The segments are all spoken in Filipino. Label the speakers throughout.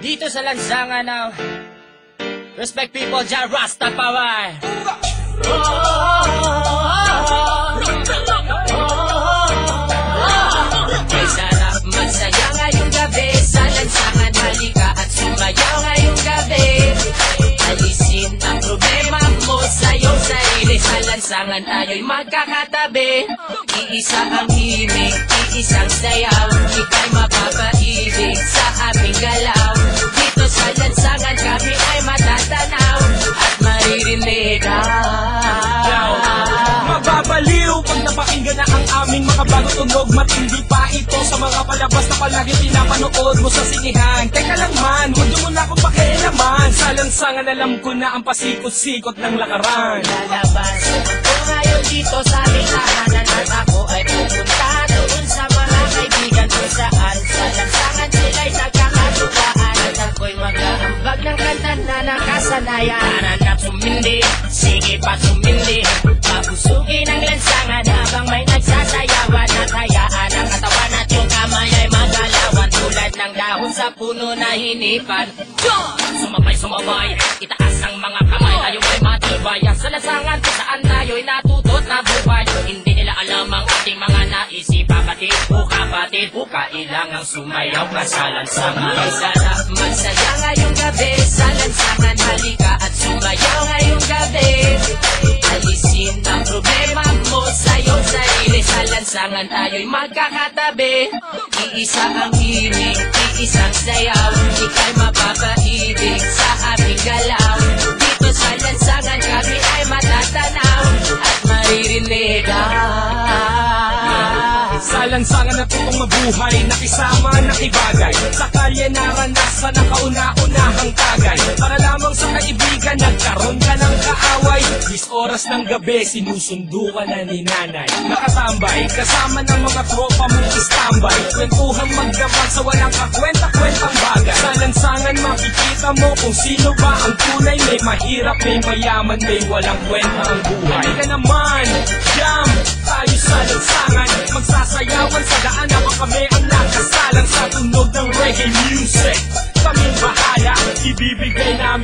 Speaker 1: Dito sa lansangan ng Respect people, Jan Rastafari. Oh, oh, oh, oh. Lansangan tayo'y magkakatabi. Iisa ang himig, iisang sayaw Ika'y mapapaibig sa aming galaw. Dito
Speaker 2: makabagong tunog Matindi pa ito sa mga palabas na palagi pinapanood mo sa sinihan. Teka lang man, huwag mo na akong pakialaman. Sa lansangan alam ko na ang pasikot-sikot ng lakaran.
Speaker 1: Lalabas. Ako ngayon dito sa aming tahanan At ako ay pupunta doon sa mga kaibigan ko saan Sa lansangan sila'y nagkakatuwaan At ako'y mag-aambag ng kanta na nakasanayan puno na hinipan Sumabay, sumabay, itaas ang mga kamay. Tayo ay matibay Sa lasangan kung saan tayo'y natutot na buhay. Hindi nila alam ang ating mga naisipa Kapatid o kapatid o kailangang sumayaw. Ka sa lansangan Ang sarap magsaya ngayong gabi Sa lansangan halika at lansangan tayo'y magkakatabi. Iisa ang himig, iisang sayaw Ika'y mapapaibig sa aming galaw. Dito sa lansangan kami ay matatanaw At maririnig.
Speaker 2: Sa lansangan na tutong mabuhay Nakisama, nakibagay Sa kalye naranasan ang kauna-unahang tagay. Para lamang sa kaibigan Nagkaroon ka Dis oras ng gabi Sinusundo ka na ni nanay. Nakatambay Kasama ng mga tropa mong istambay Kwentuhang magdamag sa walang kakwenta-kwentang bagay. Sa lansangan makikita mo kung sino ba ang tunay. May mahirap, may mayaman, may walang kwenta ang buhay. Halika naman, jam! Tayo sa lansangan. Magsasayawan sa daan habang kami ang nakasalang Sa tunog ng reggae music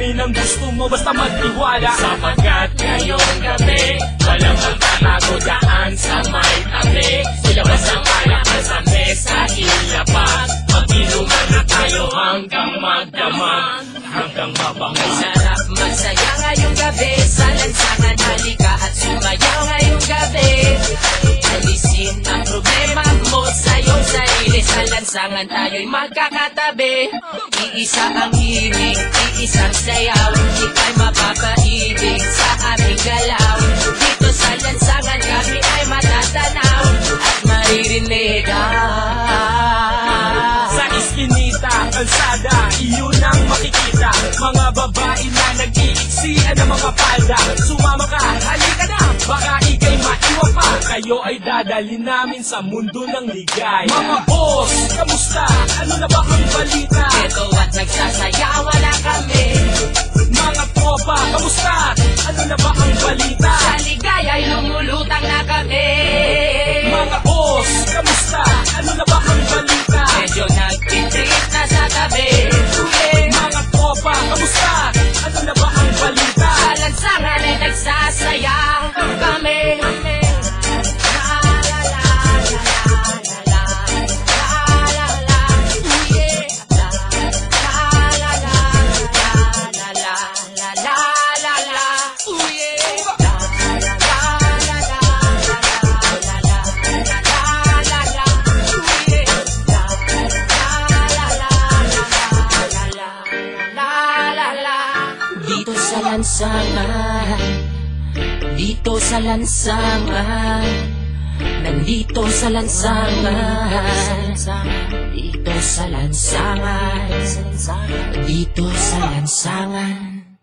Speaker 2: namin ang gusto mo Basta magtiwala. Sapagkat ngayong gabi Walang magtatago daan sa may tabi. Ilabas ang alakal sa mesa ilapag Mag-inuman na tayo hanggang magdamag Hanggang mabangas
Speaker 1: Sarap magsaya ngayong gabi. Sa lansangan halika at sumayaw ngayong gabi Sa lansangan tayo'y magkakatabi. Iisa ang himig, iisang sayaw Ika'y mapapaibig sa aming galaw Dito sa lansangan kami ay matatanaw At maririnig.
Speaker 2: Sa iskinita, kalsada, iyon ang makikita. Mga babae na nag-iiksian ng mga palda. Sumama Kayo ay dadali namin sa mundo ng ligay Mga boss, kamusta? Ano na ba ang balita?
Speaker 1: Sa lansangan Dito sa lansangan Nandito sa lansangan Dito sa lansangan Dito sa lansangan